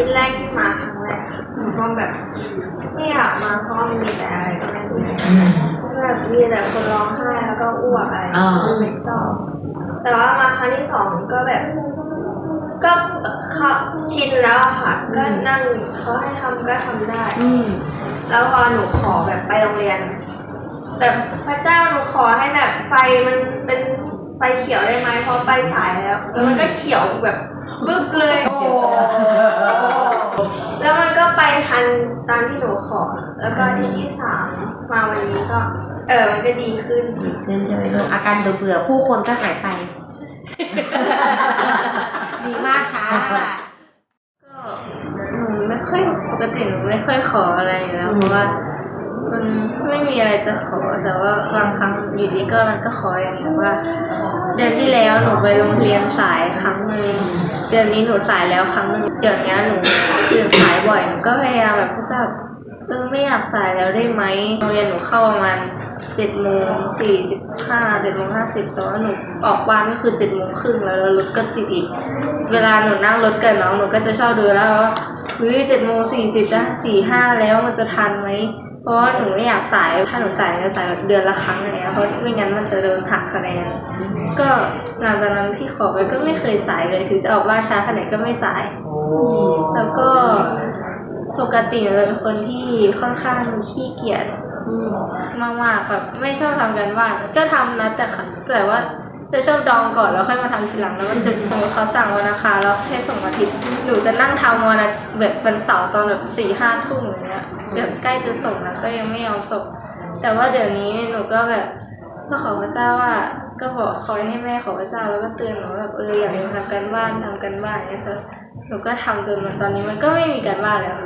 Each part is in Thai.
ทิตย์แรกที่มาครั้งแรกหนูก็แบบไม่อยากมาเพราะว่ามันมีแต่อะไรก็ไม่รู้แบบมีแต่คนร้องไห้แล้วก็อ้วกอะไรอ่าไม่ชอบแต่ว่ามาครั้งที่สองก็แบบ ก็เขาชินแล้วอะค่ะ ก็นั่งเขาให้ทำก็ทำได้ อืมแล้วพอหนูขอแบบไปโรงเรียน แบบพระเจ้าหนูขอให้แบบไฟมันเป็นไฟเขียวได้ไหมเพราะไปสายแล้ว แล้วมันก็เขียวแบบบึ๊บเลย โอ้แล้วมันก็ไปทันตามที่หนูขอ แล้วก็ที่ที่สามมาวันนี้ก็ เออมันก็ดีขึ้น ดีขึ้นใช่ไหมลูกอาการเบื่อๆผู้คนก็หายไป ดีมากค่ะ ก็หนูไม่ค่อยปกติหนูไม่ค่อยขออะไรอยู่แล้วเพราะว่า มันไม่มีอะไรจะขอแต่ว่าบางครั้งอยู่ดีก็มันก็ขออย่างแบบว่า เดือนที่แล้วหนูไปโรงเรียนสายครั้งหนึ่งเดือนนี้หนูสายแล้วครั้งหนึ่งเดี๋ยวนี้หนูตื่นสายบ่อยหนูก็พยายามแบบพระเจ้าเออไม่อยากสายแล้วได้ไหมโรงเรียนหนูเข้าประมาณเจ็ดโมงสี่สิบห้าเจ็ดโมงห้าสิบแต่ว่าหนูออกบ้านก็คือเจ็ดโมงครึ่งแล้วแล้วรถก็ติดอีก เวลาหนูนั่งรถกับน้องหนูก็จะชอบดูแล้วว่าเฮ้ยเจ็ดโมงสี่สิบจะสี่ห้าแล้วมันจะทันไหม เพราะว่าหนูไม่อยากสายถ้าหนูสายหนูจะสายแบบเดือนละครั้งอะไรเงี้ยเพราะไม่งั้นมันจะโดนหักคะแนนก็หลังจากนั้นที่ขอไปก็ไม่เคยสายเลยถึงจะออกบ้านช้าขนาดก็ไม่สาย แล้วก็ปกติเราเป็นคนที่ค่อนข้างขี้เกียจมากๆแบบไม่ชอบทำกันบ้านก็ทำนะแต่แต่ว่าจะชอบดองก่อนแล้วค่อยมาทำทีหลังแล้วมันจะสมมติเขาสั่งวันอังคารแล้วให้ส่งอาทิตย์หนูจะนั่งทำวันแบบวันเสาร์ตอนแบบสี่ห้าทุ่มอย่างเงี้ย เดี๋ยวใกล้จะส่งแล้วก็ยังไม่ยอมส่ง แต่ว่าเดี๋ยวนี้หนูก็แบบก็ขอพระเจ้าว่า ก็บอกคอยให้แม่ขอพระเจ้าแล้วก็เตือนหนูแบบเอออย่าลืมทำกันบ้านทำกันบ้านอย่างเงี้ยแต่หนูก็ทำจนตอนนี้มันก็ไม่มีกันบ้านแล้ว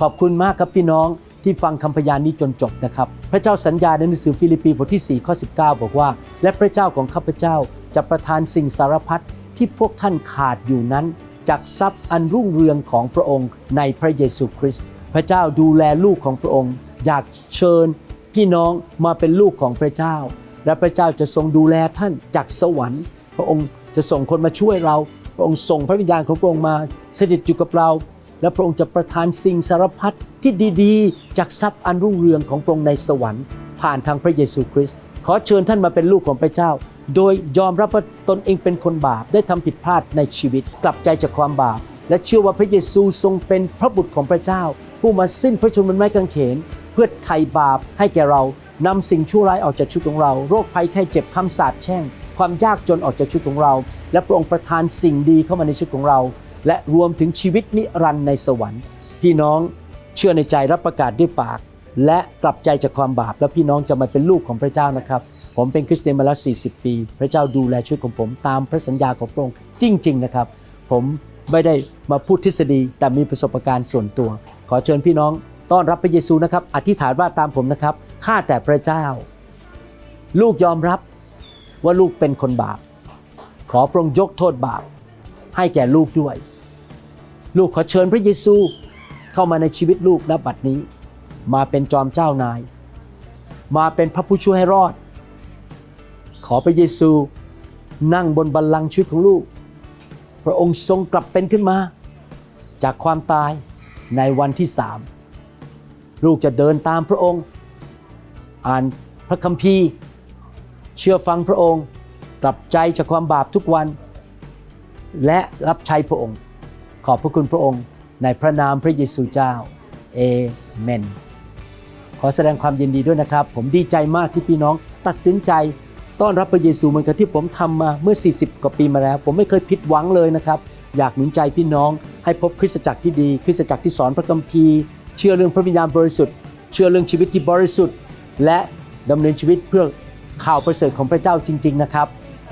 ขอบคุณมากครับพี่น้อง ที่ฟังคำพยานนี้จนจบนะครับ พระเจ้าสัญญาในหนังสือฟิลิปปีบทที่4ข้อ19 บอกว่า และพระเจ้าของข้าพเจ้าจะประทานสิ่งสารพัดที่พวกท่านขาดอยู่นั้น จากทรัพย์อันรุ่งเรืองของพระองค์ในพระเยซูคริสต์พระเจ้าดูแลลูกของพระองค์ อยากเชิญ พี่น้องมาเป็นลูกของพระเจ้า และพระเจ้าจะทรงดูแลท่านจากสวรรค์ พระองค์จะส่งคนมาช่วยเรา พระองค์ส่งพระวิญญาณของพระองค์มาสถิตอยู่กับเรา และพระองค์จะประทานสิ่งสารพัดที่ดีๆ จากทรัพย์อันรุ่งเรืองของพระองค์ในสวรรค์ ผ่านทางพระเยซูคริสต์ขอเชิญท่านมาเป็นลูกของพระเจ้า โดยยอมรับว่าตนเองเป็นคนบาปได้ทำผิดพลาดในชีวิต กลับใจจากความบาป และเชื่อว่าพระเยซูทรงเป็นพระบุตรของพระเจ้า ผู้มาสิ้นพระชนม์บนไม้กางเขน เพื่อไถ่บาปให้แก่เรานำสิ่งชั่วร้ายออกจากชีวิตของเรา โรคภัยไข้เจ็บคำสาปแช่ง ความยากจนออกจากชีวิตของเรา และพระองค์ประทานสิ่งดีเข้ามาในชีวิตของเรา และรวมถึงชีวิตนิรันดร์ในสวรรค์ พี่น้องเชื่อในใจรับประกาศด้วยปาก และกลับใจจากความบาป แล้วพี่น้องจะมาเป็นลูกของพระเจ้านะครับ ผมเป็นคริสเตียนมาแล้ว 40 ปี พระเจ้าดูแลชีวิตของผมตามพระสัญญาของพระองค์จริง ๆ นะครับ ผมไม่ได้มาพูดทฤษฎีแต่มีประสบการณ์ส่วนตัว ขอเชิญพี่น้องต้อนรับพระเยซูนะครับ อธิษฐานว่าตามผมนะครับข้าแต่พระเจ้า ลูกยอมรับว่าลูกเป็นคนบาป ขอพระองค์ยกโทษบาปให้แก่ลูกด้วย ลูกขอเชิญพระเยซูเข้ามาในชีวิตลูกณบัดนี้ มาเป็นจอมเจ้านาย มาเป็นพระผู้ช่วยให้รอด ขอพระเยซูนั่งบนบัลลังก์ชีวิตของลูก พระองค์ทรงกลับเป็นขึ้นมา จากความตายในวันที่สามลูกจะเดินตามพระองค์ อ่านพระคัมภีร์ เชื่อฟังพระองค์ กลับใจจากความบาปทุกวัน และรับใช้พระองค์ ขอบพระคุณพระองค์ในพระนามพระเยซูเจ้าเอเมน ขอแสดงความยินดีด้วยนะครับ ผมดีใจมากที่พี่น้องตัดสินใจ ต้อนรับพระเยซูเหมือนกับที่ผมทำมาเมื่อ 40 กว่าปีมาแล้ว ผมไม่เคยผิดหวังเลยนะครับ อยากหนุนใจพี่น้องให้พบคริสตจักรที่ดี คริสตจักรที่สอนพระคัมภีร์ เชื่อเรื่องพระวิญญาณบริสุทธิ์ เชื่อเรื่องชีวิตที่บริสุทธิ์ และดำเนินชีวิตเพื่อข่าวประเสริฐของพระเจ้าจริง ๆ นะครับ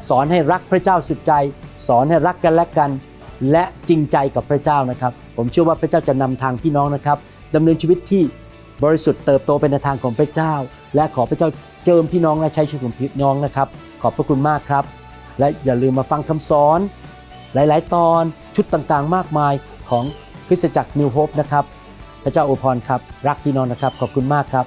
สอนให้รักพระเจ้าสุดใจ สอนให้รักกันและกัน และจริงใจกับพระเจ้านะครับ ผมเชื่อว่าพระเจ้าจะนำทางพี่น้องนะครับดำเนินชีวิตที่บริสุทธิ์เติบโตไปในทางของพระเจ้า และขอพระเจ้าเจิมพี่น้องและใช้ชีวิตของพี่น้องนะครับ ขอบพระคุณมากครับ และอย่าลืมมาฟังคำสอน หลาย ๆ ตอนชุดต่างๆ มากมายของคริสตจักรนิวโฮปนะครับ พระเจ้าอวยพรครับ รักพี่น้องนะครับ ขอบคุณมากครับ